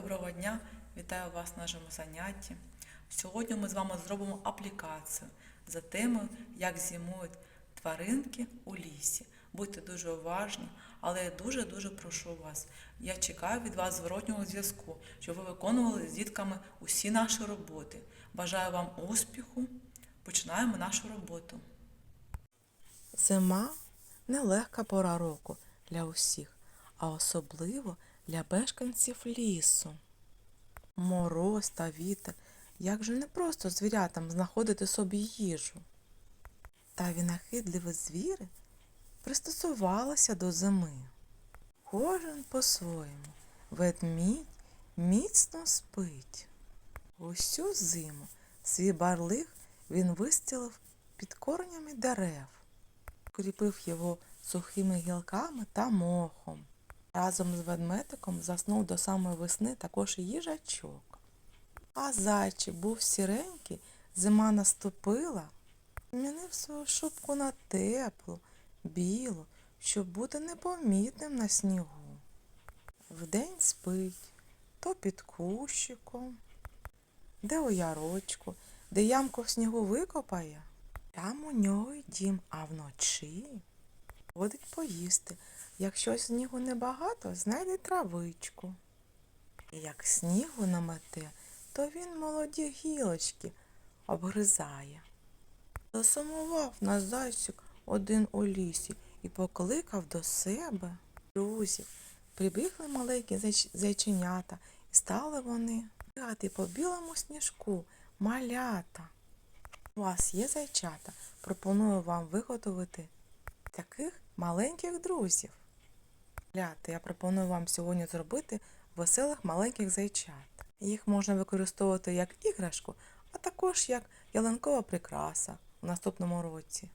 дня! Вітаю вас на нашому занятті. Сьогодні ми з вами зробимо аплікацію за темою, як зимують тваринки у лісі. Будьте дуже уважні, але я дуже-дуже прошу вас. Я чекаю від вас зворотнього зв'язку, щоб ви виконували з дітками усі наші роботи. Бажаю вам успіху. Починаємо нашу роботу. Зима нелегка пора року для усіх, а особливо для мешканців лісу. Мороз та вітер, як же не просто звірятам знаходити собі їжу. Та винахідливі звіри пристосувалися до зими. Кожен по-своєму. Ведмідь міцно спить. Усю зиму свій барлиг він вистілив під коренями дерев кріпив його сухими гілками та мохом. Разом з ведмедиком заснув до самої весни також і їжачок. А зайчик був сіренький, зима наступила, змінив свою шубку на теплу, білу, щоб бути непомітним на снігу. Вдень спить, то під кущиком, де у ярочку, де ямку в снігу викопає. Там у нього й дім, а вночі ходить поїсти. Якщо снігу небагато, знайде травичку. І як снігу намете, то він молоді гілочки обгризає. Засумував на зайчик один у лісі і покликав до себе друзів. Прибігли маленькі зайченята, і стали вони бігати по білому сніжку, малята. У вас є зайчата? Пропоную вам виготовити таких маленьких друзів. Я пропоную вам сьогодні зробити веселих маленьких зайчат. Їх можна використовувати як іграшку, а також як ялинкова прикраса у наступному році.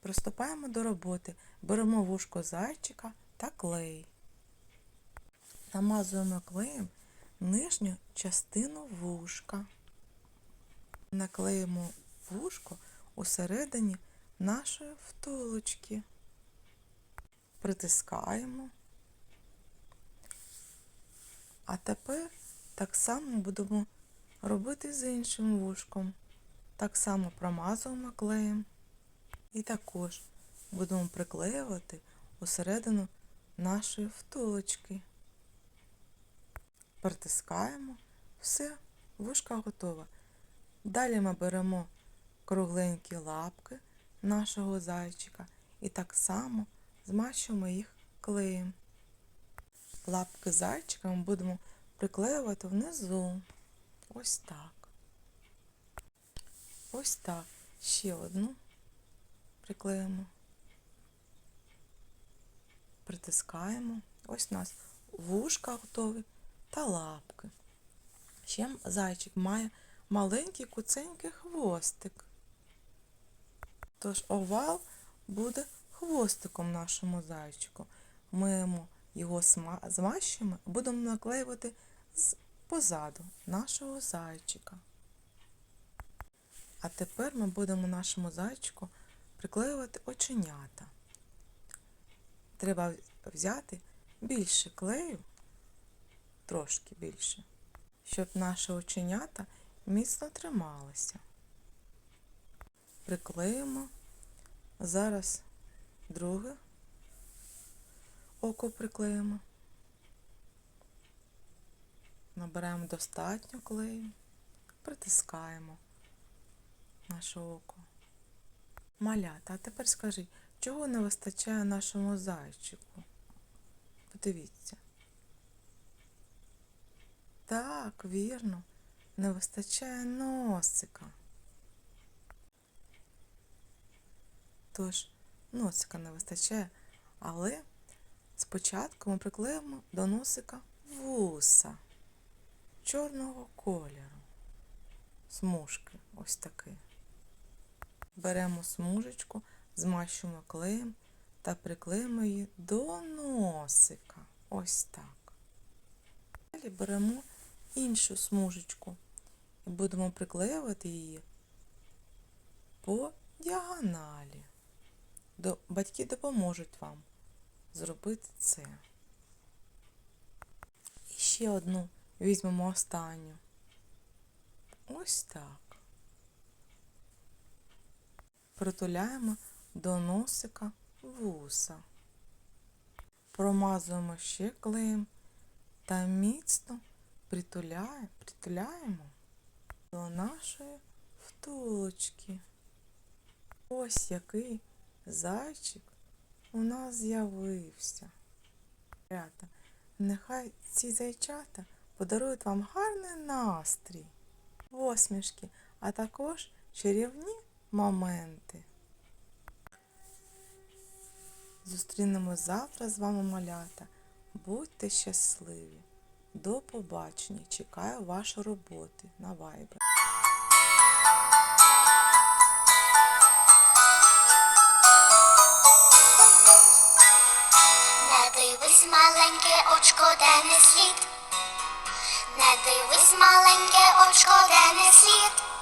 Приступаємо до роботи. Беремо вушко зайчика та клей. Намазуємо клеєм нижню частину вушка наклеїмо вушко усередині нашої втулочки. Притискаємо. А тепер так само будемо робити з іншим вушком. Так само промазуємо клеєм. І також будемо приклеювати усередину нашої втулочки. Притискаємо. Все, вушка готова. Далі ми беремо кругленькі лапки нашого зайчика і так само змащуємо їх клеєм. Лапки зайчика ми будемо приклеювати внизу. Ось так. Ось так. Ще одну приклеїмо. Притискаємо. Ось у нас вушка готові та лапки. Ще зайчик має маленький куценький хвостик. Тож овал буде хвостиком нашому зайчику. Ми його сма- змащуємо, будемо наклеювати з позаду нашого зайчика. А тепер ми будемо нашому зайчику приклеювати оченята. Треба взяти більше клею, трошки більше, щоб наші оченята міцно трималися. Приклеїмо. Зараз друге око приклеїмо. Набираємо достатньо клею, притискаємо наше око. Малята, а тепер скажіть, чого не вистачає нашому зайчику? Подивіться. Так, вірно не вистачає носика. Тож, носика не вистачає, але спочатку ми приклеїмо до носика вуса чорного кольору. Смужки ось такі. Беремо смужечку, змащуємо клеєм та приклеїмо її до носика. Ось так. Далі беремо іншу смужечку і будемо приклеювати її по діагоналі. Батьки допоможуть вам зробити це. І ще одну Візьмемо останню. Ось так. Притуляємо до носика вуса. Промазуємо ще клеєм та міцно притуляємо, притуляємо до нашої втулочки. Ось який зайчик у нас з'явився. Нехай ці зайчата подарують вам гарний настрій, посмішки, а також чарівні моменти. Зустрінемо завтра з вами малята. Будьте щасливі. До побачення. Чекаю ваші роботи на Viber. Дивись, маленьке очко, де не слід. Не дивись, маленьке очко, де не слід.